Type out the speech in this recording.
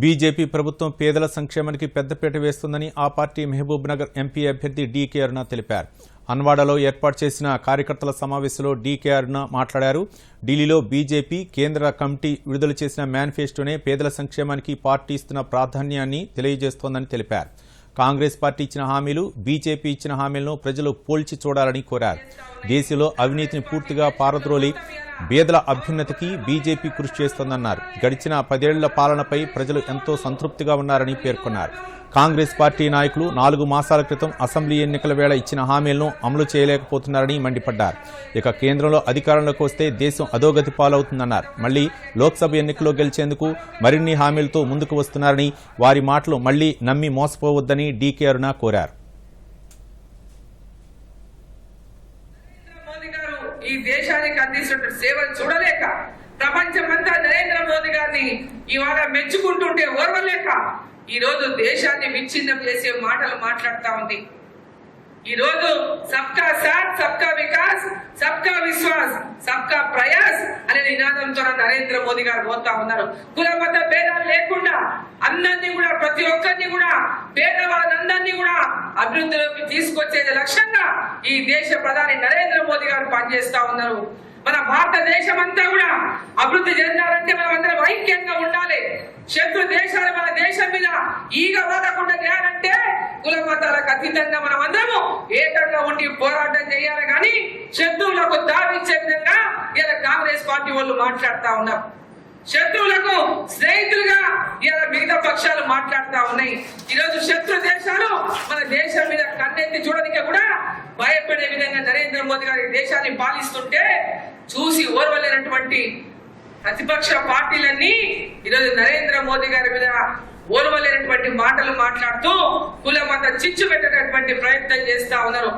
BJP ప్రభుత్వం పేదల సంక్షేమానికి పెద్దపీట వేస్తుందని ఆ పార్టీ మహబూబ్ నగర్ ఎంపీ అభ్యర్థి డీకే అరుణ తెలిపారు. అన్వాడలో ఏర్పాటు చేసిన కార్యకర్తల సమావేశంలో డీకే అరుణ మాట్లాడారు. ఢిల్లీలో బీజేపీ కేంద్ర కమిటీ విడుదల చేసిన మేనిఫెస్టోనే పేదల సంక్షేమానికి పార్టీ ఇస్తున్న ప్రాధాన్యాన్ని తెలియజేస్తోందని తెలిపారు. కాంగ్రెస్ పార్టీ ఇచ్చిన హామీలు బీజేపీ ఇచ్చిన హామీలను ప్రజలు పోల్చి చూడాలని కోరారు. దేశంలో అవినీతిని పూర్తిగా పారద్రోలి బీదల అభ్యున్నతికి బీజేపీ కృషి చేస్తోందన్నారు. గడిచిన పదేళ్ళ పాలనపై ప్రజలు ఎంతో సంతృప్తిగా ఉన్నారని పేర్కొన్నారు. కాంగ్రెస్ పార్టీ నాయకులు నాలుగు మాసాల క్రితం అసెంబ్లీ ఎన్నికల వేళ ఇచ్చిన హామీలను అమలు చేయలేకపోతున్నారని మండిపడ్డారు. ఇక కేంద్రంలో అధికారంలోకి వస్తే దేశం అధోగతి పాలవుతుందన్నారు. మళ్ళీ లోక్సభ ఎన్నికల్లో గెలిచేందుకు మరిన్ని హామీలతో ముందుకు వస్తున్నారని వారి మాటలు మళ్ళీ నమ్మి మోసపోవద్దని డీకే అరుణ కోరారు. ఈ దేశానికి అందిస్తున్న సేవలు చూడలేక ప్రపంచమంతా నరేంద్ర మోదీ గారిని ఇవాళ మెచ్చుకుంటుంటే ఓర్వలేక ఈ రోజు దేశాన్ని విచ్ఛిన్నం చేసే మాటలు మాట్లాడుతా ఉంది. ఈ రోజు సబ్కా సాత్ సబ్కా వికాస్ సబ్కా విశ్వాస్ సబ్కా ప్రయాస్ అనే నినాదంతో నరేంద్ర మోదీ గారు పోతా ఉన్నారు. కుల మత భేదాలు లేకుండా అందరినీ కూడా ప్రతి ఒక్కరిని కూడా పేదవాళ్ళందరినీ కూడా అభివృద్ధిలోకి తీసుకొచ్చేది లక్ష్యంగా ఈ దేశ ప్రధాని నరేంద్ర మోదీ గారు పనిచేస్తా ఉన్నారు. మన భారతదేశం అంతా కూడా అభివృద్ధి చెందాలంటే మనం అందరం ఐక్యంగా ఉండాలి. శత్రు దేశాలు మన దేశం మీద ఈగ ఓదకుండా చేయాలంటే కులమతాలకు అతీతంగా మనం అందరము ఏకంగా ఉండి పోరాటం చేయాలి. కానీ శత్రువులకు దావిచ్చే విధంగా ఇలా కాంగ్రెస్ పార్టీ వాళ్ళు మాట్లాడుతా ఉన్నారు. శత్రువులకు స్నేహితులుగా ఇలా మిగతా పక్షాలు మాట్లాడుతా ఉన్నాయి. ఈరోజు శత్రు దేశాలు మన దేశం మీద కన్నెత్తి చూడడానికి కూడా భయపడే విధంగా మోదీ గారి దేశాన్ని పాలిస్తుంటే చూసి ఓర్వలేనటువంటి ప్రతిపక్ష పార్టీలన్నీ ఈరోజు నరేంద్ర మోదీ గారి మీద ఓర్వలేనటువంటి మాటలు మాట్లాడుతూ కుల మత చిచ్చు పెట్టేటటువంటి ప్రయత్నం చేస్తా ఉన్నారు.